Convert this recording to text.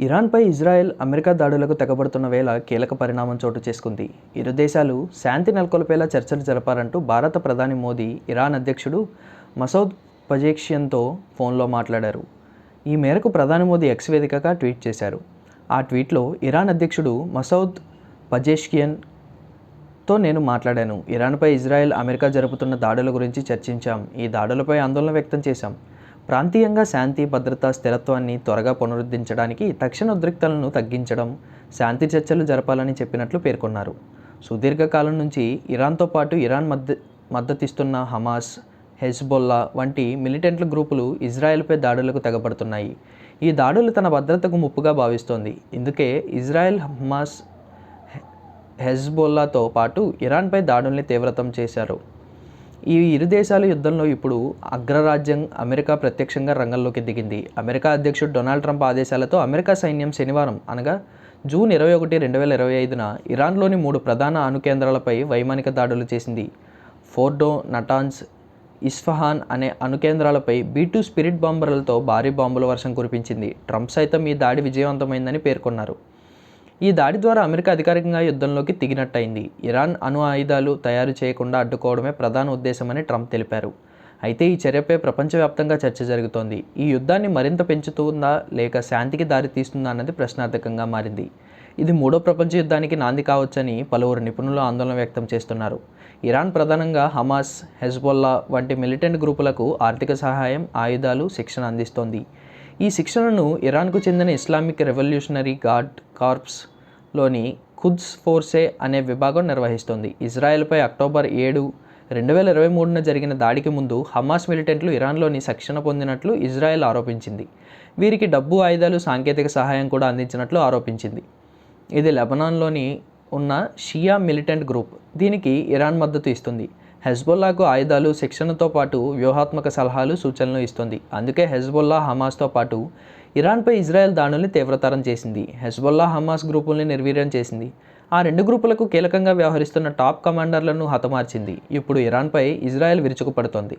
ఇరాన్పై Israel America దాడులకు తెగబడుతున్న వేళ కీలక పరిణామం చోటు చేసుకుంది. ఇరు దేశాలు శాంతి నెలకొల్పేలా చర్చలు జరపారంటూ భారత ప్రధాని మోదీ ఇరాన్ అధ్యక్షుడు మసౌద్ పజేక్షియన్తో ఫోన్లో మాట్లాడారు. ఈ మేరకు ప్రధాని మోదీ ఎక్స్ వేదికగా ట్వీట్ చేశారు. ఆ ట్వీట్లో ఇరాన్ అధ్యక్షుడు మసౌద్ పజేష్కియన్తో నేను మాట్లాడాను. ఇరాన్పై ఇజ్రాయెల్ అమెరికా జరుపుతున్న దాడుల గురించి చర్చించాం. ఈ దాడులపై ఆందోళన వ్యక్తం చేశాం. ప్రాంతీయంగా శాంతి భద్రత స్థిరత్వాన్ని త్వరగా పునరుద్ధరించడానికి తక్షణ ఉద్రిక్తలను తగ్గించడం శాంతి చర్చలు జరపాలని చెప్పినట్లు పేర్కొన్నారు. సుదీర్ఘకాలం నుంచి ఇరాన్తో పాటు ఇరాన్ మద్ద మద్దతిస్తున్న హమాస్ హెజ్బొల్లా వంటి మిలిటెంట్ల గ్రూపులు ఇజ్రాయెల్పై దాడులకు తెగబడుతున్నాయి. ఈ దాడులు తన భద్రతకు ముప్పుగా భావిస్తోంది. ఇందుకే ఇజ్రాయెల్ హమాస్ హెజ్బొల్లాతో పాటు ఇరాన్పై దాడుల్ని తీవ్రతం చేశారు. ఈ ఇరు దేశాల యుద్ధంలో ఇప్పుడు అగ్రరాజ్యం అమెరికా ప్రత్యక్షంగా రంగంలోకి దిగింది. అమెరికా అధ్యక్షుడు డొనాల్డ్ ట్రంప్ ఆదేశాలతో అమెరికా సైన్యం శనివారం అనగా జూన్ ఇరవై ఒకటి రెండు వేల ఇరవై ఐదున ఇరాన్లోని మూడు ప్రధాన అణు కేంద్రాలపై వైమానిక దాడులు చేసింది. ఫోర్డో నటాన్స్ ఇస్ఫహాన్ అనే అణు కేంద్రాలపై బీ టూ స్పిరిట్ బాంబర్లతో భారీ బాంబుల వర్షం కురిపించింది. ట్రంప్ సైతం ఈ దాడి విజయవంతమైందని పేర్కొన్నారు. ఈ దాడి ద్వారా అమెరికా అధికారికంగా యుద్ధంలోకి దిగినట్టయింది. ఇరాన్ అణు ఆయుధాలు తయారు చేయకుండా అడ్డుకోవడమే ప్రధాన ఉద్దేశమని ట్రంప్ తెలిపారు. అయితే ఈ చర్యపై ప్రపంచవ్యాప్తంగా చర్చ జరుగుతోంది. ఈ యుద్ధాన్ని మరింత పెంచుతుందా లేక శాంతికి దారి తీస్తుందా అన్నది ప్రశ్నార్థకంగా మారింది. ఇది మూడో ప్రపంచ యుద్ధానికి నాంది కావచ్చని పలువురు నిపుణులు ఆందోళన వ్యక్తం చేస్తున్నారు. ఇరాన్ ప్రధానంగా హమాస్ హెజ్బొల్లా వంటి మిలిటెంట్ గ్రూపులకు ఆర్థిక సహాయం ఆయుధాలు శిక్షణ అందిస్తోంది. ఈ శిక్షణను ఇరాన్కు చెందిన ఇస్లామిక్ రెవల్యూషనరీ గార్డ్ కార్ప్స్లోని ఖుద్స్ ఫోర్సే అనే విభాగం నిర్వహిస్తోంది. ఇజ్రాయెల్పై అక్టోబర్ ఏడు రెండు వేల ఇరవై మూడున జరిగిన దాడికి ముందు హమాస్ మిలిటెంట్లు ఇరాన్లోని శిక్షణ పొందినట్లు ఇజ్రాయెల్ ఆరోపించింది. వీరికి డబ్బు ఆయుధాలు సాంకేతిక సహాయం కూడా అందించినట్లు ఆరోపించింది. ఇది లెబనాన్లోని ఉన్న షియా మిలిటెంట్ గ్రూప్. దీనికి ఇరాన్ మద్దతు ఇస్తుంది. హెజ్బొల్లాకు ఆయుధాలు శిక్షణతో పాటు వ్యూహాత్మక సలహాలు సూచనలు ఇస్తుంది. అందుకే హెజ్బొల్లా హమాస్తో పాటు ఇరాన్పై ఇజ్రాయెల్ దాడుల్ని తీవ్రతరం చేసింది. హెజ్బొల్లా హమాస్ గ్రూపుల్ని నిర్వీర్యం చేసింది. ఆ రెండు గ్రూపులకు కీలకంగా వ్యవహరిస్తున్న టాప్ కమాండర్లను హతమార్చింది. ఇప్పుడు ఇరాన్పై ఇజ్రాయెల్ విరుచుకుపడుతోంది.